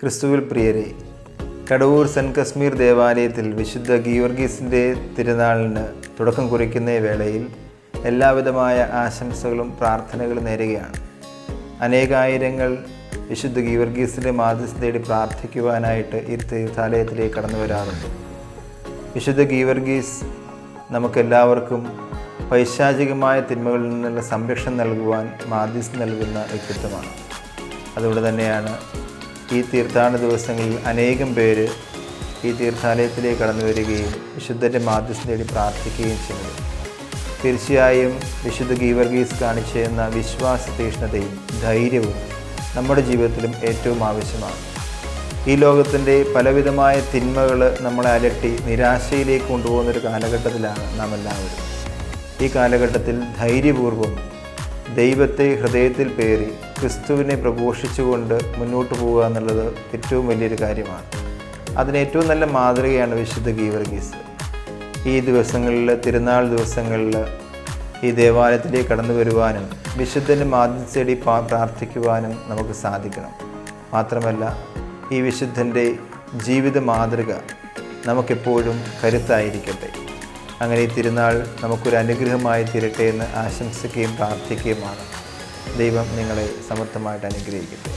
ക്രിസ്തുവിൽ പ്രിയരെ കടവൂർ സെന്റ് കശ്മീർ ദേവാലയത്തിൽ വിശുദ്ധ ഗീവർഗീസിന്റെ തിരുനാളിന് തുടക്കം കുറിക്കുന്ന വേളയിൽ എല്ലാവിധമായ ആശംസകളും പ്രാർത്ഥനകളും നേരുകയാണ്. അനേകായിരങ്ങൾ വിശുദ്ധ ഗീവർഗീസിന്റെ മാധ്യസ്ഥ തേടി പ്രാർത്ഥിക്കുവാനായിട്ട് ഈ തീർത്ഥാലയത്തിലേക്ക് കടന്നു വരാറുണ്ട്. വിശുദ്ധ ഗീവർഗീസ് നമുക്കെല്ലാവർക്കും പൈശാചികമായ തിന്മകളിൽ നിന്നുള്ള സംരക്ഷണം നൽകുവാൻ മാധ്യസ്ഥ നൽകുന്ന വ്യക്തിത്വമാണ്. അതുകൊണ്ട് തന്നെയാണ് ഈ തീർത്ഥാടന ദിവസങ്ങളിൽ അനേകം പേര് ഈ തീർത്ഥാലയത്തിലേക്ക് കടന്നു വരികയും വിശുദ്ധന്റെ മാധ്യസ്ഥം തേടി പ്രാർത്ഥിക്കുകയും ചെയ്യുന്നു. തീർച്ചയായും വിശുദ്ധ ഗീവർഗീസ് കാണിച്ചിരുന്ന വിശ്വാസ തീഷ്ണതയും ധൈര്യവും നമ്മുടെ ജീവിതത്തിലും ഏറ്റവും ആവശ്യമാണ്. ഈ ലോകത്തിന്റെ പലവിധമായ തിന്മകൾ നമ്മളെ അലട്ടി നിരാശയിലേക്ക് കൊണ്ടുപോകുന്ന ഒരു കാലഘട്ടത്തിലാണ് നാം എല്ലാവരും ഈ കാലഘട്ടത്തിൽ ധൈര്യപൂർവം ദൈവത്തെ ഹൃദയത്തിൽ പേറി ക്രിസ്തുവിനെ പ്രഘോഷിച്ചുകൊണ്ട് മുന്നോട്ട് പോവുക എന്നുള്ളത് ഏറ്റവും വലിയൊരു കാര്യമാണ്. അതിന് ഏറ്റവും നല്ല മാതൃകയാണ് വിശുദ്ധ ഗീവർഗീസ്. ഈ ദിവസങ്ങളിൽ തിരുനാൾ ദിവസങ്ങളിൽ ഈ ദേവാലയത്തിലേക്ക് കടന്നു വരുവാനും വിശുദ്ധന്റെ മാധ്യസ്ഥടി പ്രാർത്ഥിക്കുവാനും നമുക്ക് സാധിക്കണം. മാത്രമല്ല ഈ വിശുദ്ധന്റെ ജീവിത മാതൃക നമുക്കെപ്പോഴും കരുത്തായിരിക്കട്ടെ. അങ്ങനെ ഈ തിരുനാൾ നമുക്കൊരു അനുഗ്രഹമായി തീരട്ടെ എന്ന് ആശംസിക്കുകയും പ്രാർത്ഥിക്കുകയുമാണ്. ദൈവം നിങ്ങളെ സമർത്ഥമായിട്ട് അനുഗ്രഹിക്കട്ടെ.